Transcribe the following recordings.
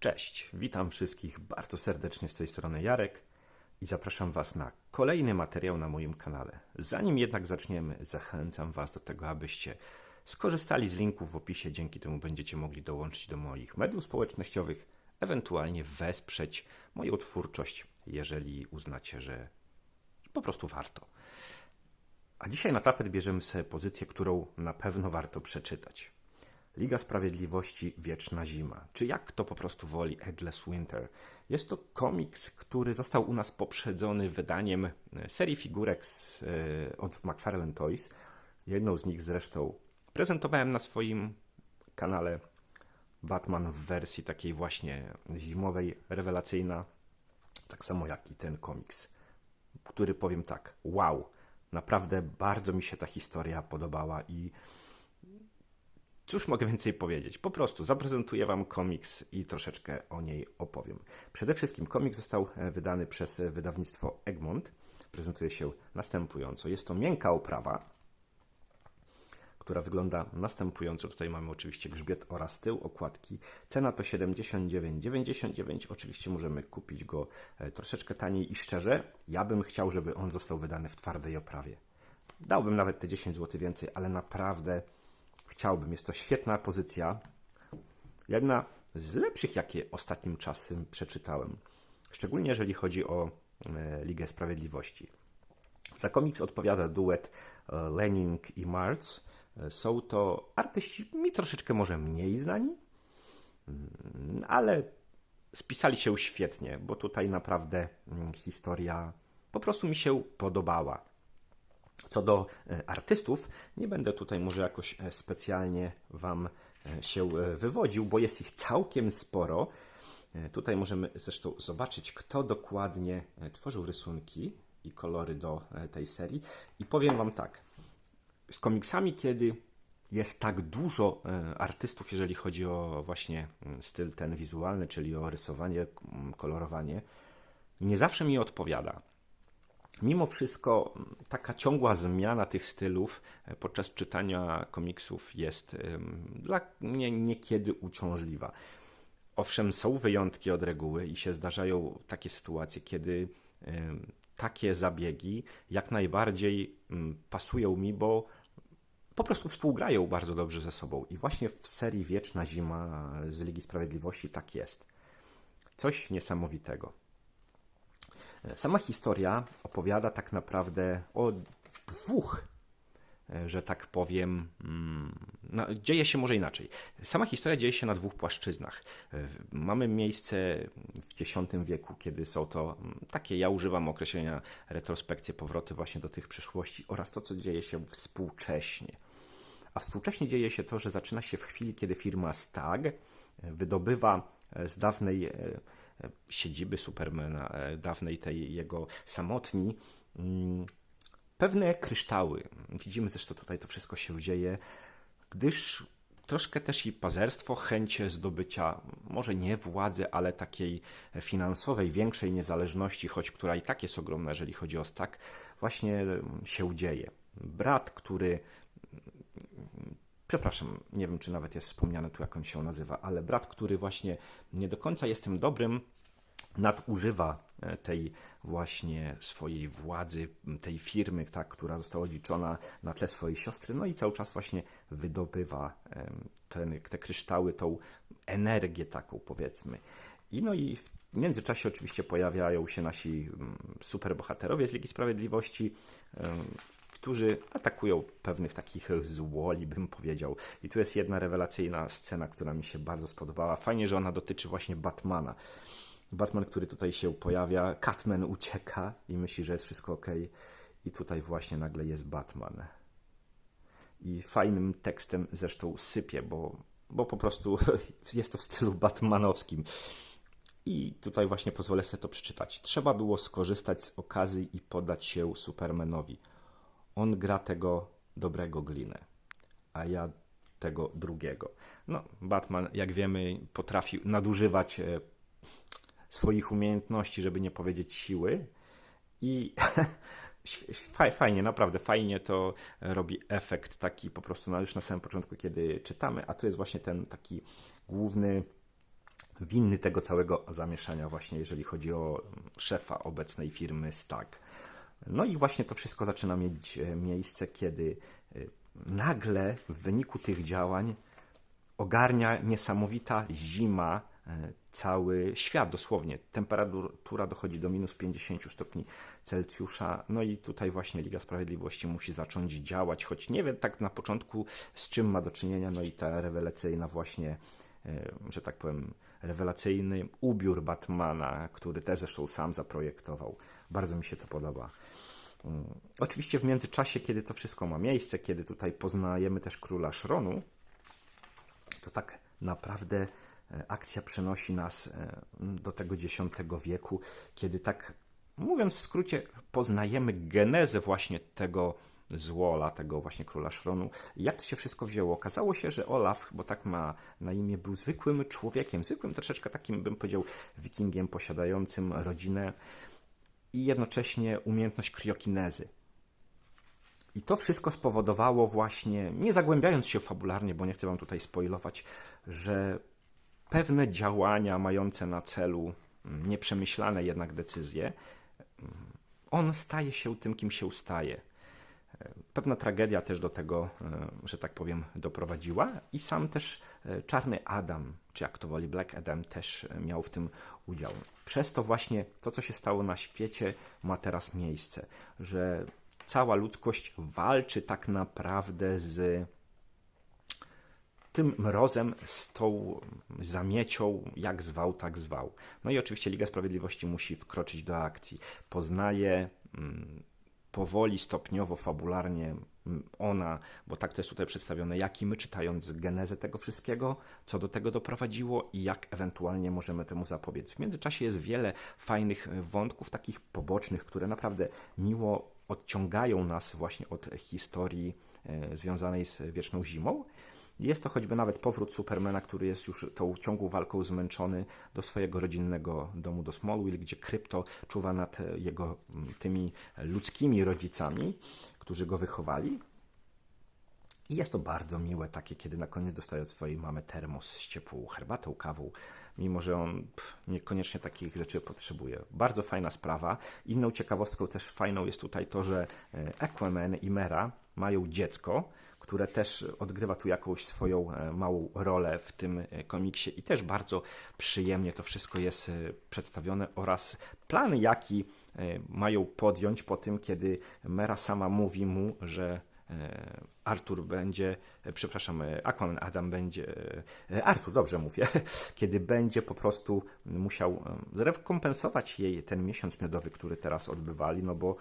Cześć, witam wszystkich bardzo serdecznie z tej strony Jarek i zapraszam Was na kolejny materiał na moim kanale. Zanim jednak zaczniemy, zachęcam Was do tego, abyście skorzystali z linków w opisie, dzięki temu będziecie mogli dołączyć do moich mediów społecznościowych, ewentualnie wesprzeć moją twórczość, jeżeli uznacie, że po prostu warto. A dzisiaj na tapet bierzemy sobie pozycję, którą na pewno warto przeczytać. Liga Sprawiedliwości Wieczna Zima, czy jak to po prostu woli Endless Winter. Jest to komiks, który został u nas poprzedzony wydaniem e, serii figurek z, e, od McFarlane Toys. Jedną z nich zresztą prezentowałem na swoim kanale Batman w wersji takiej właśnie zimowej, rewelacyjna. Tak samo jak i ten komiks, który powiem tak, wow, naprawdę bardzo mi się ta historia podobała i Cóż mogę więcej powiedzieć? Po prostu zaprezentuję Wam komiks i troszeczkę o niej opowiem. Przede wszystkim komiks został e, wydany przez e, wydawnictwo Egmont. Prezentuje się następująco. Jest to miękka oprawa, która wygląda następująco. Tutaj mamy oczywiście grzbiet oraz tył okładki. Cena to 79,99. Oczywiście możemy kupić go e, troszeczkę taniej i szczerze, ja bym chciał, żeby on został wydany w twardej oprawie. Dałbym nawet te 10 zł więcej, ale naprawdę chciałbym. Jest to świetna pozycja. Jedna z lepszych, jakie ostatnim czasem przeczytałem. Szczególnie jeżeli chodzi o e, Ligę Sprawiedliwości. Za komiks odpowiada duet e, Lening i Marz. E, są to artyści mi troszeczkę może mniej znani, mm, ale spisali się świetnie, bo tutaj naprawdę mm, historia po prostu mi się podobała. Co do e, artystów, nie będę tutaj może jakoś e, specjalnie Wam e, się wywodził, bo jest ich całkiem sporo. Tutaj możemy zresztą zobaczyć, kto dokładnie tworzył rysunki i kolory do tej serii. I powiem Wam tak, z komiksami, kiedy jest tak dużo artystów, jeżeli chodzi o właśnie styl ten wizualny, czyli o rysowanie, kolorowanie, nie zawsze mi odpowiada. Mimo wszystko taka ciągła zmiana tych stylów e, podczas czytania komiksów jest dla mnie niekiedy uciążliwa. Owszem, są wyjątki od reguły i się zdarzają takie sytuacje, kiedy takie zabiegi jak najbardziej pasują mi, bo po prostu współgrają bardzo dobrze ze sobą. I właśnie w serii Wieczna Zima z Ligi Sprawiedliwości tak jest. Coś niesamowitego. Sama historia opowiada tak naprawdę o dwóch, e, że tak powiem, mm, no, dzieje się może inaczej. Sama historia dzieje się na dwóch płaszczyznach. E, mamy miejsce w X wieku, kiedy są to mm, takie, ja używam określenia retrospekcje, powroty właśnie do tych przyszłości oraz to, co dzieje się współcześnie. A współcześnie dzieje się to, że zaczyna się w chwili, kiedy firma Stag e, wydobywa z dawnej siedziby Supermana, e, dawnej tej jego samotni, mm, pewne kryształy. Widzimy zresztą tutaj to wszystko się dzieje, gdyż troszkę też i pazerstwo, chęć zdobycia może nie władzy, ale takiej finansowej, większej niezależności, choć która i tak jest ogromna, jeżeli chodzi o stak, właśnie się dzieje. Brat, który przepraszam, nie wiem czy nawet jest wspomniane tu jak on się nazywa, ale brat, który właśnie nie do końca jest tym dobrym, nadużywa e, tej właśnie swojej władzy, tej firmy, tak, która została odziczona na tle swojej siostry, no i cały czas właśnie wydobywa ten, te kryształy, tą energię taką powiedzmy. I no i w międzyczasie oczywiście pojawiają się nasi superbohaterowie z Ligi Sprawiedliwości, którzy atakują pewnych takich złoli, bym powiedział. I tu jest jedna rewelacyjna scena, która mi się bardzo spodobała. Fajnie, że ona dotyczy właśnie Batmana. Batman, który tutaj się pojawia, Catman ucieka i myśli, że jest wszystko ok. I tutaj właśnie nagle jest Batman. I fajnym tekstem zresztą sypie, bo, bo po prostu jest to w stylu batmanowskim. I tutaj właśnie pozwolę sobie to przeczytać. Trzeba było skorzystać z okazji i podać się Supermanowi. On gra tego dobrego glinę, a ja tego drugiego. No, Batman, jak wiemy, potrafi nadużywać e, swoich umiejętności, żeby nie powiedzieć siły. I fajnie, naprawdę fajnie to robi efekt taki po prostu no już na samym początku, kiedy czytamy, a tu jest właśnie ten taki główny winny tego całego zamieszania właśnie, jeżeli chodzi o szefa obecnej firmy Stag. No i właśnie to wszystko zaczyna mieć e, miejsce, kiedy e, nagle w wyniku tych działań ogarnia niesamowita zima e, cały świat, dosłownie. Temperatura dochodzi do minus 50 stopni Celsjusza, no i tutaj właśnie Liga Sprawiedliwości musi zacząć działać, choć nie wiem tak na początku z czym ma do czynienia, no i ta rewelacyjna właśnie, że tak powiem, rewelacyjny ubiór Batmana, który też zresztą sam zaprojektował. Bardzo mi się to podoba. Mm, oczywiście w międzyczasie, kiedy to wszystko ma miejsce, kiedy tutaj poznajemy też króla Szronu, to tak naprawdę e, akcja przenosi nas e, do tego X wieku, kiedy tak, mówiąc w skrócie, poznajemy genezę właśnie tego Złola, tego właśnie króla Szronu. Jak to się wszystko wzięło? Okazało się, że Olaf, bo tak ma na imię, był zwykłym człowiekiem, zwykłym troszeczkę takim, bym powiedział, wikingiem posiadającym rodzinę i jednocześnie umiejętność kriokinezy. I to wszystko spowodowało właśnie, nie zagłębiając się fabularnie, bo nie chcę Wam tutaj spoilować, że pewne działania mające na celu nieprzemyślane jednak decyzje, on staje się tym, kim się staje. Pewna tragedia też do tego, e, że tak powiem, doprowadziła i sam też e, Czarny Adam, czy jak to woli Black Adam, też e, miał w tym udział. Przez to właśnie to, co się stało na świecie, ma teraz miejsce, że cała ludzkość walczy tak naprawdę z tym mrozem, z tą zamiecią, jak zwał, tak zwał. No i oczywiście Liga Sprawiedliwości musi wkroczyć do akcji. Poznaje mm, powoli, stopniowo, fabularnie ona, bo tak to jest tutaj przedstawione, jak i my czytając genezę tego wszystkiego, co do tego doprowadziło i jak ewentualnie możemy temu zapobiec. W międzyczasie jest wiele fajnych wątków, takich pobocznych, które naprawdę miło odciągają nas właśnie od historii e, związanej z wieczną zimą. Jest to choćby nawet powrót Supermana, który jest już tą ciągłą walką zmęczony do swojego rodzinnego domu do Smallville, gdzie krypto czuwa nad jego mm, tymi ludzkimi rodzicami, którzy go wychowali. I jest to bardzo miłe, takie, kiedy na koniec dostaje od swojej mamy termos z ciepłą herbatą, kawą, mimo że on pff, niekoniecznie takich rzeczy potrzebuje. Bardzo fajna sprawa. Inną ciekawostką też fajną jest tutaj to, że e, Aquaman i Mera mają dziecko, które też odgrywa tu jakąś swoją e, małą rolę w tym e, komiksie i też bardzo przyjemnie to wszystko jest e, przedstawione oraz plany, jaki mają podjąć po tym, kiedy Mera sama mówi mu, że Artur będzie, przepraszam, Aquaman Adam będzie, Artur, dobrze mówię, kiedy będzie po prostu musiał zrekompensować jej ten miesiąc miodowy, który teraz odbywali, no bo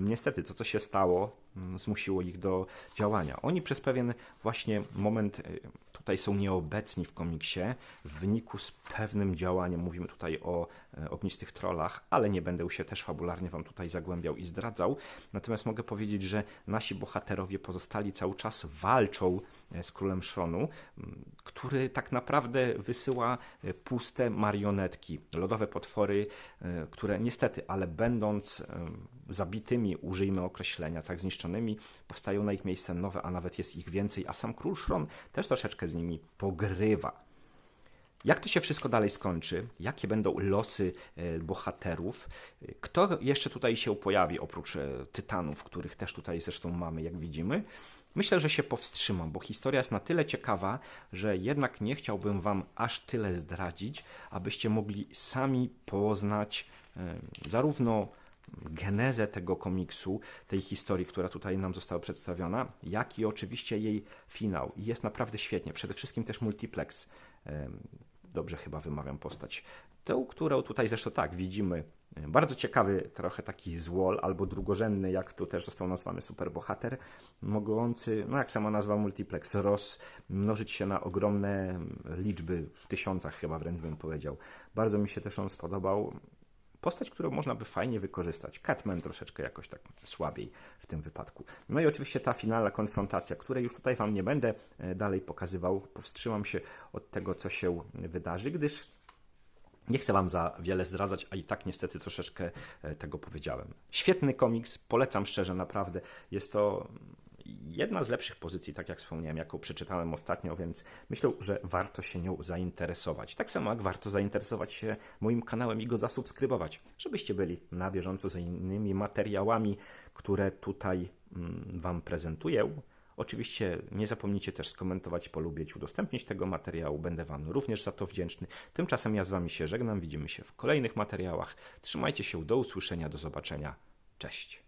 niestety to, co się stało, mm, zmusiło ich do działania. Oni przez pewien właśnie moment y, tutaj są nieobecni w komiksie w wyniku z pewnym działaniem. Mówimy tutaj o e, ognistych trollach, ale nie będę się też fabularnie Wam tutaj zagłębiał i zdradzał. Natomiast mogę powiedzieć, że nasi bohaterowie pozostali cały czas walczą e, z królem Szronu, który tak naprawdę wysyła e, puste marionetki, lodowe potwory, które niestety, ale będąc zabitymi, użyjmy określenia, tak zniszczonymi, powstają na ich miejsce nowe, a nawet jest ich więcej, a sam król Szron też troszeczkę z nimi pogrywa. Jak to się wszystko dalej skończy? Jakie będą losy e, bohaterów? Kto jeszcze tutaj się pojawi oprócz e, tytanów, których też tutaj zresztą mamy, jak widzimy? Myślę, że się powstrzymam, bo historia jest na tyle ciekawa, że jednak nie chciałbym Wam aż tyle zdradzić, abyście mogli sami poznać e, zarówno genezę tego komiksu, tej historii, która tutaj nam została przedstawiona, jak i oczywiście jej finał. I jest naprawdę świetnie. Przede wszystkim też multiplex. Dobrze chyba wymawiam postać. Tę, którą tutaj zresztą tak widzimy. Bardzo ciekawy, trochę taki złol, albo drugorzędny, jak tu też został nazwany superbohater, mogący, no jak sama nazwa multiplex, rozmnożyć się na ogromne liczby, w tysiącach chyba wręcz bym powiedział. Bardzo mi się też on spodobał postać, którą można by fajnie wykorzystać. Catman troszeczkę jakoś tak słabiej w tym wypadku. No i oczywiście ta finalna konfrontacja, której już tutaj Wam nie będę e, dalej pokazywał. Powstrzymam się od tego, co się wydarzy, gdyż nie chcę Wam za wiele zdradzać, a i tak niestety troszeczkę e, tego powiedziałem. Świetny komiks, polecam szczerze, naprawdę. Jest to jedna z lepszych pozycji, tak jak wspomniałem, jaką przeczytałem ostatnio, więc myślę, że warto się nią zainteresować. Tak samo jak warto zainteresować się moim kanałem i go zasubskrybować, żebyście byli na bieżąco z innymi materiałami, które tutaj mm, Wam prezentuję. Oczywiście nie zapomnijcie też skomentować, polubić, udostępnić tego materiału. Będę Wam również za to wdzięczny. Tymczasem ja z Wami się żegnam. Widzimy się w kolejnych materiałach. Trzymajcie się, do usłyszenia, do zobaczenia. Cześć.